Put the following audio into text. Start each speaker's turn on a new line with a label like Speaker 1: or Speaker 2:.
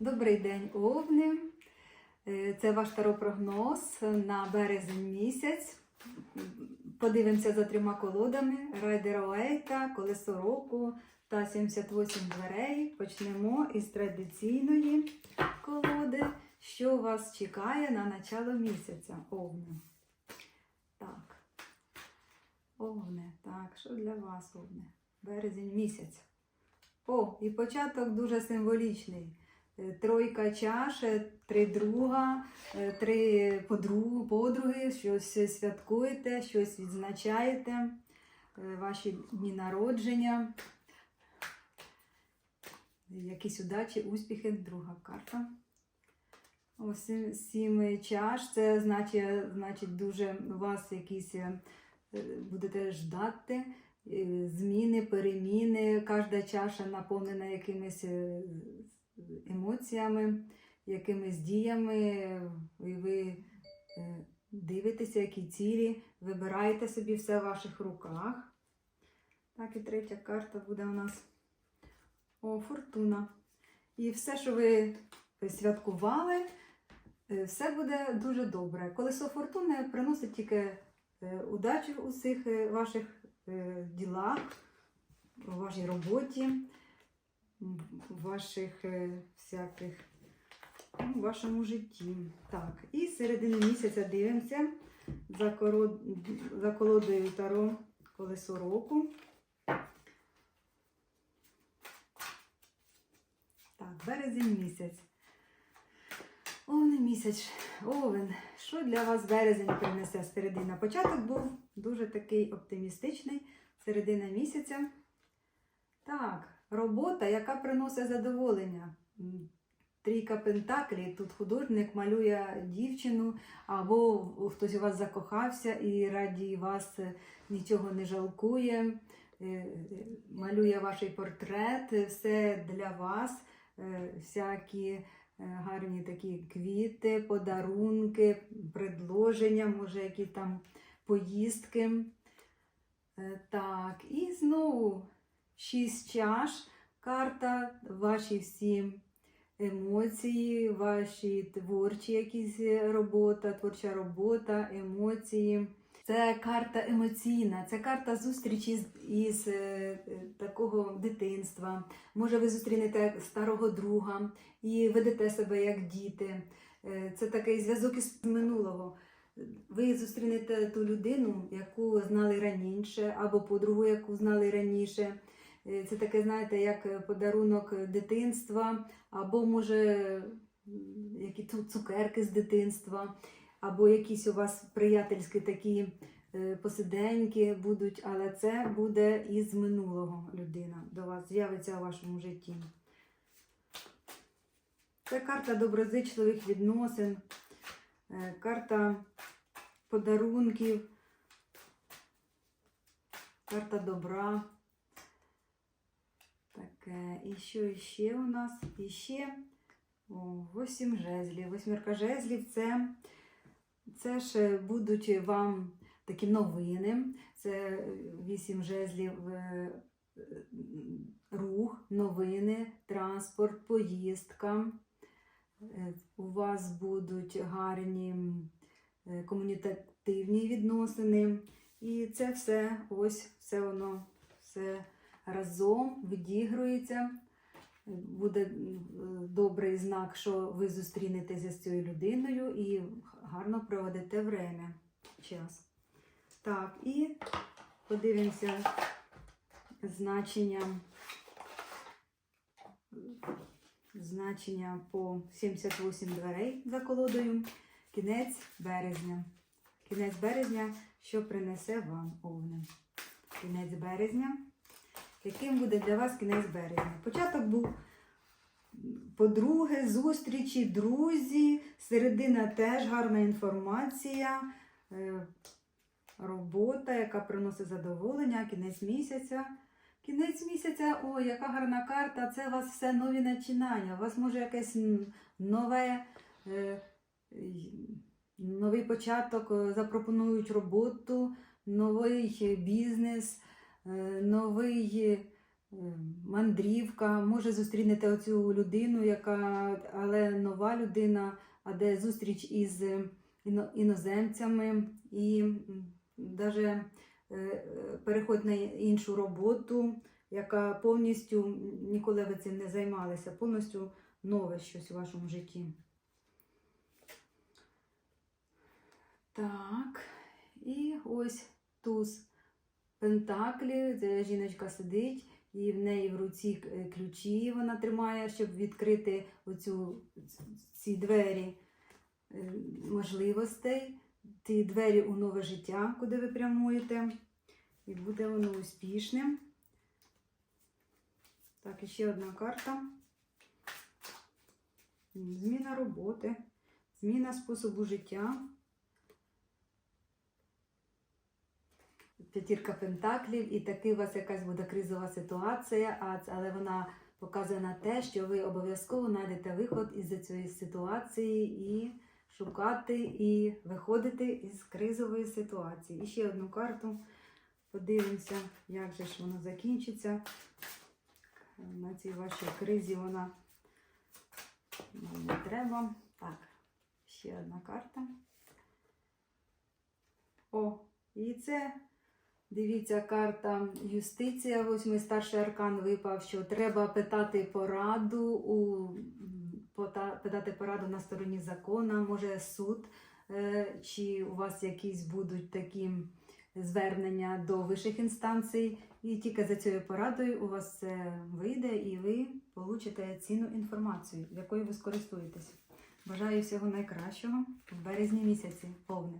Speaker 1: Добрий день, Овни. Е, Це ваш таропрогноз на березень місяць. Подивимося за трьома колодами: Райдера Уейта, Колесо року та 78 дверей. Почнемо із традиційної колоди, що вас чекає на начало місяця. Овни. Так. Овне. Так, що для вас, Овне? Березень місяць. О, і початок дуже символічний. Тройка чаш, три друга, е, три подру- подруги, щось святкуєте, щось відзначаєте, е, ваші дні народження, якісь удачі, успіхи, друга карта. Ось сім- чаш, це значить, значить дуже вас якісь е, будете ждати зміни, переміни. Кожна чаша наповнена якимись емоціями, якимись діями. І ви е, дивитеся, які цілі, вибираєте собі все в ваших руках. Так, і третя карта буде у нас О, фортуна. І все, що ви святкували, е, все буде дуже добре. Колесо фортуни приносить тільки е, удачу у всіх ваших ділах, у вашій роботі, ваших е, всяких, ну, в вашому житті. Так, і середини місяця дивимося за, коро... за колодою Таро колесо року. Так, березень місяць. Овен місяць. Овен. Що для вас березень принесе середина? Початок був дуже такий оптимістичний. Середина місяця. Так, робота, яка приносить задоволення. Трійка пентаклів. Тут художник малює дівчину, або хтось у вас закохався і раді вас е, нічого не жалкує. Е, Малює ваш портрет, е, все для вас, всякі гарні такі квіти, подарунки, предложення, може, які там поїздки. Так, і знову шість чаш, карта, ваші всі емоції, ваші творчі якісь е, робота, творча робота, емоції. Це карта емоційна, це карта зустрічі із е, е, такого дитинства. Може, ви зустрінете старого друга і ведете себе як діти. Е, Це такий зв'язок із минулого. Ви зустрінете ту людину, яку знали раніше, або подругу, яку знали раніше. Е, Це таке, знаєте, як подарунок дитинства, або може які цу- цукерки з дитинства, або якісь у вас приятельські такі е, посиденьки будуть, але це буде із минулого людина до вас з'явиться у вашому житті. Це карта доброзичливих відносин, е, карта подарунків, карта добра. І що ще у нас? І ще о, восім жезлів. Восьмірка жезлів це, це ж будуть вам такі новини. Це вісім жезлів е, е, рух, новини, транспорт, поїздка. Е, У вас будуть гарні е, комунікативні відносини. І це все, ось все воно все разом відігрується. Буде е, добрий знак, що ви зустрінетеся з цією людиною і гарно проведете время, час. Так, і подивимося значення, значення по 78 дверей за колодою. Кінець березня. Кінець березня, що принесе вам овни. Кінець березня. Яким буде для вас кінець березня? Початок був подруги, зустрічі, друзі, середина теж гарна інформація, е, робота, яка приносить задоволення, кінець місяця. Кінець місяця, ой, яка гарна карта, це у вас все нові начинання. У вас може якесь нове, е, новий початок, е, запропонують роботу, новий бізнес, новий мандрівка, може зустрінете оцю людину, яка але нова людина, а де зустріч із е, іноземцями. І навіть переход на іншу роботу, яка повністю ніколи ви цим не займалися, повністю нове щось у вашому житті. Так, і ось туз пентаклі, це жіночка сидить, і в неї в руці е, ключі вона тримає, щоб відкрити оцю, ці двері е, можливостей, ті двері у нове життя, куди ви прямуєте. І буде воно успішним. Так, і ще одна карта. Зміна роботи, зміна способу життя. П'ятірка пентаклів, і таки у вас якась буде кризова ситуація, але вона показує на те, що ви обов'язково знайдете виход із цієї ситуації і шукати і виходити із кризової ситуації. І ще одну карту. Подивимося, як же ж воно закінчиться. На цій вашій кризі вона нам не треба. Так, ще одна карта. О, і це, дивіться, карта юстиція, восьмий старший аркан випав, що треба питати пораду у питати пораду на стороні закона, може суд, е, чи у вас якісь будуть такі звернення до вищих інстанцій, і тільки за цією порадою у вас це вийде і ви получите цінну інформацію, якою ви скористуєтесь. Бажаю всього найкращого в березні місяці повне.